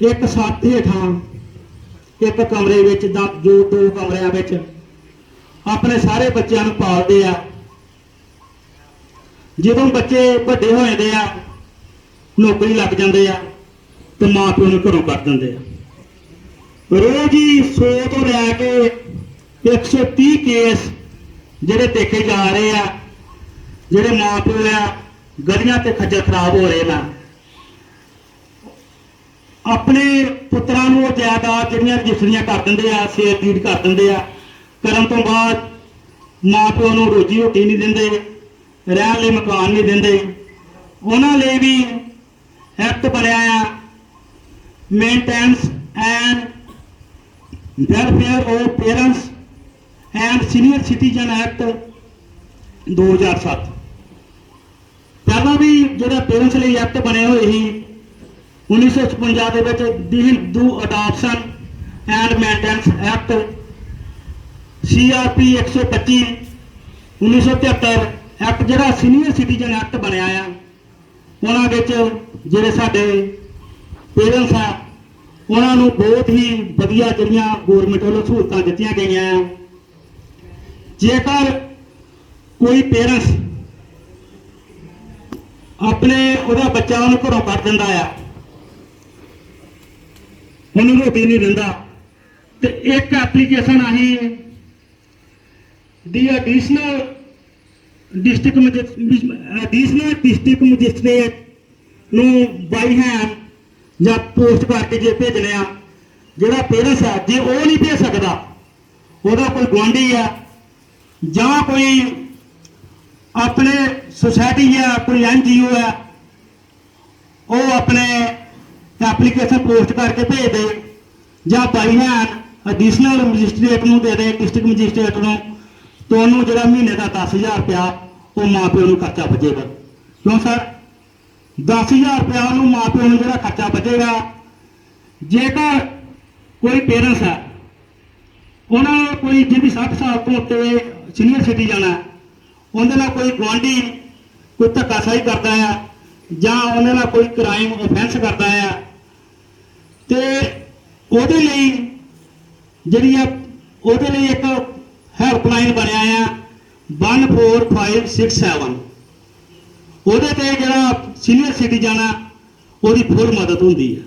ਇੱਕ ਸੱਤ ਹੇਠਾਂ, ਇੱਕ ਕਮਰੇ ਵਿੱਚ ਦਾ ਜੋ ਦੋ ਕਮਰਿਆਂ ਵਿੱਚ ਆਪਣੇ ਸਾਰੇ ਬੱਚਿਆਂ ਨੂੰ ਪਾਲਦੇ ਆ। ਜਦੋਂ ਬੱਚੇ ਵੱਡੇ ਹੋ ਜਾਂਦੇ ਆ, ਨੌਕਰੀ ਲੱਗ ਜਾਂਦੇ ਆ ਤੇ ਮਾਂ ਪਿਓ ਨੂੰ ਘਰੋਂ ਕੱਢ ਦਿੰਦੇ ਆ। ਰੋਜ਼ ਹੀ 100 ਤੋਂ ਲੈ ਕੇ 130 ਕੇਸ ਜਿਹੜੇ ਦੇਖੇ ਜਾ ਰਹੇ ਆ, ਜਿਹੜੇ ਮਾਂ ਪਿਓ ਆ, ਗਲੀਆਂ ਤੇ ਖੱਜਲ ਖਰਾਬ ਹੋ ਰਹੇ ਨੇ। ਆਪਣੇ ਪੁੱਤਰਾਂ ਨੂੰ ਉਹ ਜਾਇਦਾਦ ਜਿਹੜੀਆਂ ਰਜਿਸਟਰੀਆਂ ਕਰ ਦਿੰਦੇ ਆ ਸ਼ੇਅਰ ਡੀਡ ਕਰ ਦਿੰਦੇ ਆ, ਕਰਨ ਤੋਂ ਬਾਅਦ ਮਾਂ ਪਿਓ ਨੂੰ ਰੋਜੀ ਰੋਟੀ ਨਹੀਂ ਦਿੰਦੇ, ਰਹਿਣ ਲਈ ਮਕਾਨ ਨਹੀਂ ਦਿੰਦੇ। ਉਹਨਾਂ ਲਈ ਵੀ ਐਕਟ ਬਣਿਆ ਆ maintenance and welfare of parents and senior citizen act 2007 ਪਹਿਲਾਂ ਵੀ ਜਿਹੜਾ ਪੇਰੈਂਟਸ ਲਈ ਐਕਟ ਬਣੇ ਹੋਏ ਸੀ 1956 ਦੇ ਵਿੱਚ ਦੀ Hindu adoption and maintenance act CRP 125 1973 act ਜਿਹੜਾ ਸੀਨੀਅਰ ਸਿਟੀਜ਼ਨ ਐਕਟ ਬਣਿਆ ਆ, ਉਹਨਾਂ ਵਿੱਚ ਜਿਹੜੇ ਸਾਡੇ ਪੇਰੈਂਟਸ ਆ, ਉਹਨਾਂ ਨੂੰ ਬਹੁਤ ਹੀ ਵਧੀਆ ਜਿਹੜੀਆਂ ਗਵਰਨਮੈਂਟ ਵੱਲੋਂ ਸਹੂਲਤਾਂ ਦਿੱਤੀਆਂ ਗਈਆਂ ਆ। ਜੇਕਰ ਕੋਈ ਪੇਰੈਂਟਸ ਆਪਣੇ ਉਹਦਾ ਬੱਚਾ ਉਹਨੂੰ ਘਰੋਂ ਕੱਢ ਦਿੰਦਾ ਆ ਉਹਨੂੰ ਰੋਟੀ ਨਹੀਂ ਦਿੰਦਾ। ਤੇ ਇੱਕ ਐਪਲੀਕੇਸ਼ਨ ਆਹੀ ਦੀ additional district additional district magistrate ਨੂੰ ਬਾਈ ਹੈਂਡ ਜਾਂ ਪੋਸਟ ਕਰਕੇ ਜੇ ਭੇਜਣੇ ਆ, ਜਿਹੜਾ ਪੇਰੈਂਟਸ ਆ ਜੇ ਉਹ ਨਹੀਂ ਭੇਜ ਸਕਦਾ, ਉਹਦਾ ਕੋਈ ਗੁਆਂਢੀ ਆ ਜਾਂ ਕੋਈ ਆਪਣੇ ਸੁਸਾਇਟੀ ਆ, ਕੋਈ ਐਨਜੀਓ ਆ, ਉਹ ਆਪਣੇ ਐਪਲੀਕੇਸ਼ਨ ਪੋਸਟ ਕਰਕੇ ਭੇਜ ਦੇ। ਜਾਂ ਬਾਈ ਹੈਂਡ ਐਡੀਸ਼ਨਲ ਮੈਜਿਸਟ੍ਰੇਟ ਨੂੰ ਦੇ ਦੇ ਡਿਸਟ੍ਰਿਕਟ ਮੈਜਿਸਟ੍ਰੇਟ ਨੂੰ। ਤੁਹਾਨੂੰ ਜਿਹੜਾ ਮਹੀਨੇ ਦਾ 10000 ਰੁਪਇਆ, ਉਹ ਮਾਪਿਓ ਨੂੰ ਖਰਚਾ ਬਚੇਗਾ ਕਿਉਂ ਸਰ 10000 ਰੁਪਇਆ ਉਹਨੂੰ ਮਾਪਿਓ ਨੂੰ ਜਿਹੜਾ ਖਰਚਾ ਬਚੇਗਾ ਜੇਕਰ ਕੋਈ ਪੇਰੈਂਟਸ ਹੈ, ਉਹਨਾਂ ਨੂੰ ਕੋਈ ਜਿਹਦੀ 60 ਸਾਲ ਤੋਂ ਉੱਤੇ ਸੀਨੀਅਰ ਸਿਟੀਜ਼ਨ ਹੈ, ਉਹਦੇ ਨਾਲ ਕੋਈ ਗੁਆਂਢੀ ਕੋਈ ਧੱਕਾਸ਼ਾਹੀ ਕਰਦਾ ਆ ਜਾਂ ਉਹਨਾਂ ਨਾਲ ਕੋਈ ਕ੍ਰਾਈਮ ਆਫੈਂਸ ਕਰਦਾ ਆ ਉਹਦੇ ਲਈ ਜਿਹੜੀ ਆ, ਉਹਦੇ ਲਈ ਇੱਕ ਹੈਲਪਲਾਈਨ ਬਣਿਆ ਆ 14567 ਉਹਦੇ ਤੇ ਜਿਹੜਾ ਸੀਨੀਅਰ ਸਿਟੀਜ਼ਨ ਆ, ਉਹਦੀ ਫੁੱਲ ਮਦਦ ਹੁੰਦੀ ਹੈ